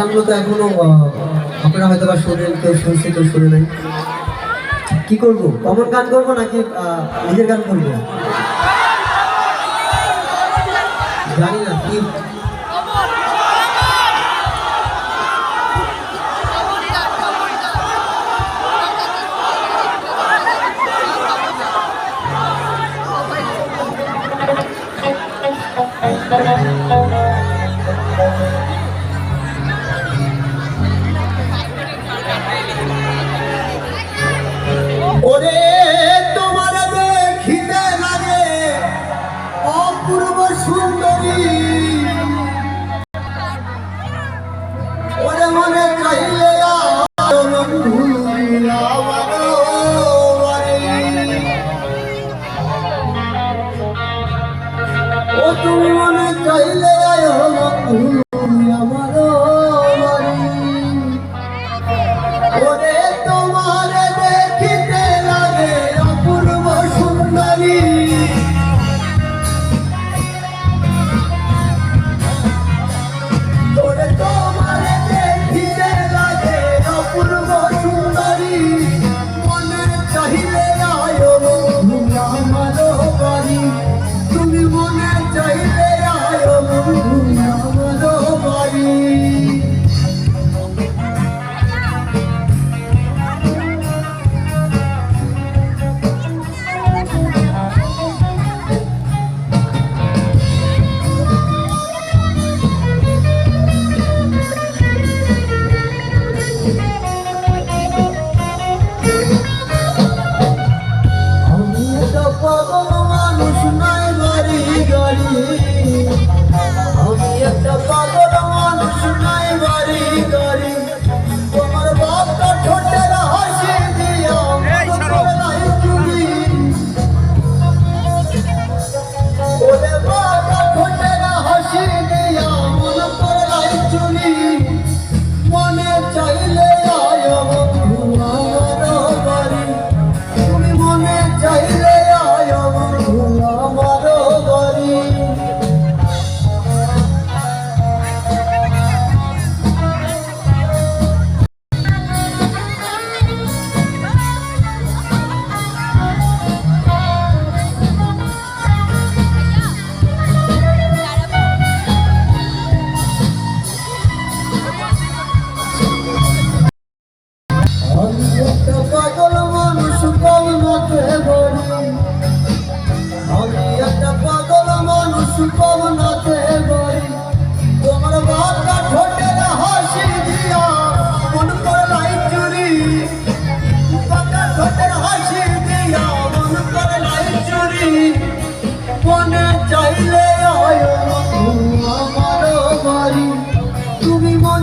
গানগুলো তো এখনও আপনারা হয়তো বা শোনেন, কেউ শুনছে, কেউ শুনে নাই। কি করব? কমন গান করব নাকি নিজের গান করব? জানি না, কি? ওরে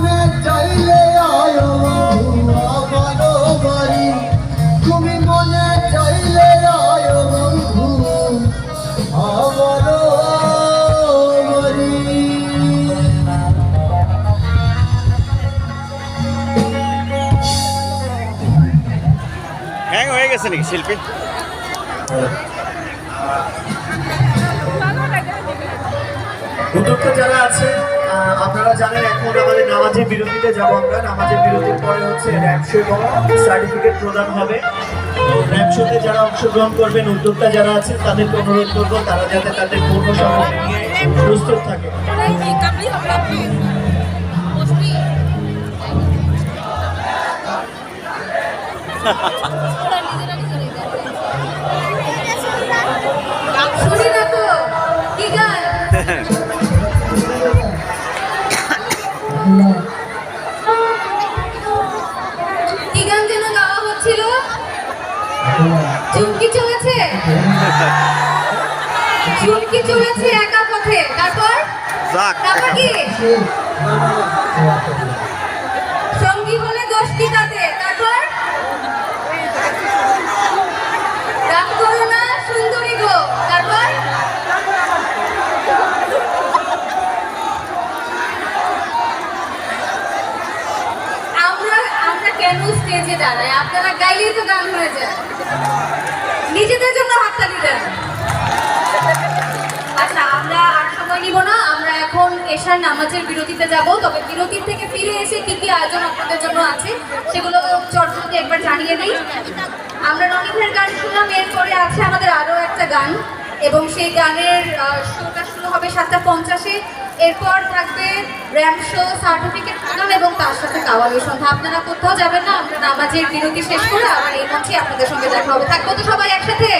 মনে চাইলে আয় বাড়ি। তুমি মনে চাইলে আয় বন্ধু বাড়ি। হ্যাং হয়ে গেছে নাকি শিল্পী? উদ্যোক্তা যারা আছে আপনারা জানেন এখন আমাদের নামাজের বিরতিতে যাব আমরা নামাজের বিরতির পরে হচ্ছে র্যাপ শো এবং সার্টিফিকেট প্রদান হবে তো র্যাপ যারা অংশগ্রহণ করবেন উদ্যোক্তা যারা আছেন তাদেরকে অনুরোধ করব তারা যাতে তাদের পূর্ণ সামগ্রী নিয়ে প্রস্তুত থাকে Kabli apa kabli? কি গান যেন গাওয়া হচ্ছিল? চুমকি চলেছে? চুমকি চলেছে একা পথে। তারপর? তারপর কি? কেন স্টেজে দাঁড়াই আপনারা গাইলেই তো গান হয়ে যায়। নিজেদের জন্য হাততালি দেন আচ্ছা আমরা আর সময় নিব না, আমরা এখন এশার নামাজের বিরতিতে যাব। তবে বিরতির থেকে ফিরে এসে কি কি আয়োজন আপনাদের জন্য আছে, সেগুলো চটজলদি একবার জানিয়ে দিই। আমরা রনিভের গান শুনলাম, এরপরে আছে আমাদের আরও একটা গান, এবং সেই গানের শুরু হবে সাতটা পঞ্চাশে। এরপর থাকবে র্যাম শো সার্টিফিকেট প্রদান এবং তার সাথে কাওয়ালি সন্ধ্যা। আপনারা কোথাও যাবেন না, আমরা নামাজের বিরতি শেষ করে আবার এই মঞ্চে আপনাদের সঙ্গে দেখা হবে। থাকব তো সবাই একসাথে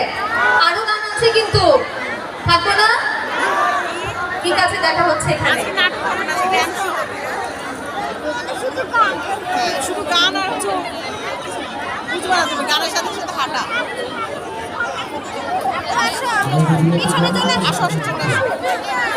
আরও গান আছে কিন্তু থাকব না ঠিক আছে দেখা হচ্ছে এখানে শুধু গান আর হচ্ছে বুঝতে পারা যাবে গানের সাথে সাথে হাঁটা আসো আসো চলে আসো।